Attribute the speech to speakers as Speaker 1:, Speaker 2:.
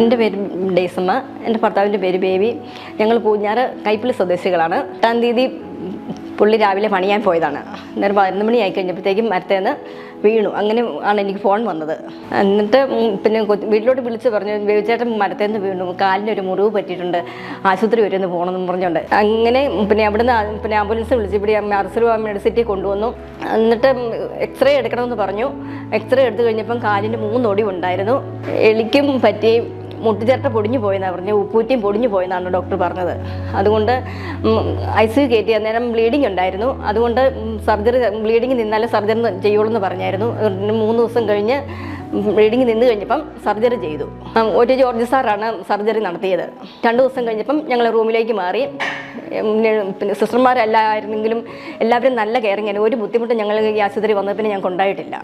Speaker 1: എന്റെ പേര് ഡേസമ്മ എന്റെ ഭർത്താവിന്റെ പേര് ബേബി. ഞങ്ങൾ പൂഞ്ഞാറ് കൈപ്പിളി സ്വദേശികളാണ്. എട്ടാം തീയതി പുള്ളി രാവിലെ പണിയാൻ പോയതാണ്. അന്നേരം പതിനൊന്ന് മണി ആയി കഴിഞ്ഞപ്പോഴത്തേക്കും മരത്തേന്ന് വീണു. അങ്ങനെ ആണ് എനിക്ക് ഫോൺ വന്നത്. എന്നിട്ട് പിന്നെ വീട്ടിലോട്ട് വിളിച്ച് പറഞ്ഞു ബേബിച്ചേട്ടൻ മരത്തേന്ന് വീണു. കാലിന് ഒരു മുറിവ് പറ്റിയിട്ടുണ്ട്. ആശുപത്രി വരെ ഒന്ന് പോകണമെന്ന് പറഞ്ഞുകൊണ്ട്. അങ്ങനെ പിന്നെ അവിടുന്ന് പിന്നെ ആംബുലൻസ് വിളിച്ച് ഇവിടെ അർസലു മെഡിസിറ്റി കൊണ്ടുവന്നു. എന്നിട്ട് എക്സ്റേ എടുക്കണമെന്ന് പറഞ്ഞു. എക്സ്റേ എടുത്തു കഴിഞ്ഞപ്പം കാലിന്റെ മൂന്നൊടി ഉണ്ടായിരുന്നു. എളിക്കും പറ്റി മുട്ടുചേർട്ട പൊടിഞ്ഞു പോയെന്നാണ് പറഞ്ഞത് ഉപ്പൂറ്റിയും പൊടിഞ്ഞു പോയെന്നാണ് ഡോക്ടർ പറഞ്ഞത്. അതുകൊണ്ട് ഐ സി യു കയറ്റി അന്നേരം ബ്ലീഡിങ് ഉണ്ടായിരുന്നു. അതുകൊണ്ട് സർജറി ബ്ലീഡിംഗ് നിന്നാലേ സർജറി ചെയ്യുള്ളൂ എന്ന് പറഞ്ഞായിരുന്നു. മൂന്ന് ദിവസം കഴിഞ്ഞ് ബ്ലീഡിംഗ് നിന്ന് കഴിഞ്ഞപ്പം സർജറി ചെയ്തു. ഒ ടി ജോർജ് സാറാണ് സർജറി നടത്തിയത്. രണ്ട് ദിവസം കഴിഞ്ഞപ്പം ഞങ്ങൾ റൂമിലേക്ക് മാറി. പിന്നെ പിന്നെ സിസ്റ്റർമാരല്ലായിരുന്നെങ്കിലും എല്ലാവരും നല്ല കെയറിങ് ഒരു ബുദ്ധിമുട്ടും ഞങ്ങൾ ഈ ആശുപത്രി വന്നതിന് ഞങ്ങൾക്ക് ഉണ്ടായിട്ടില്ല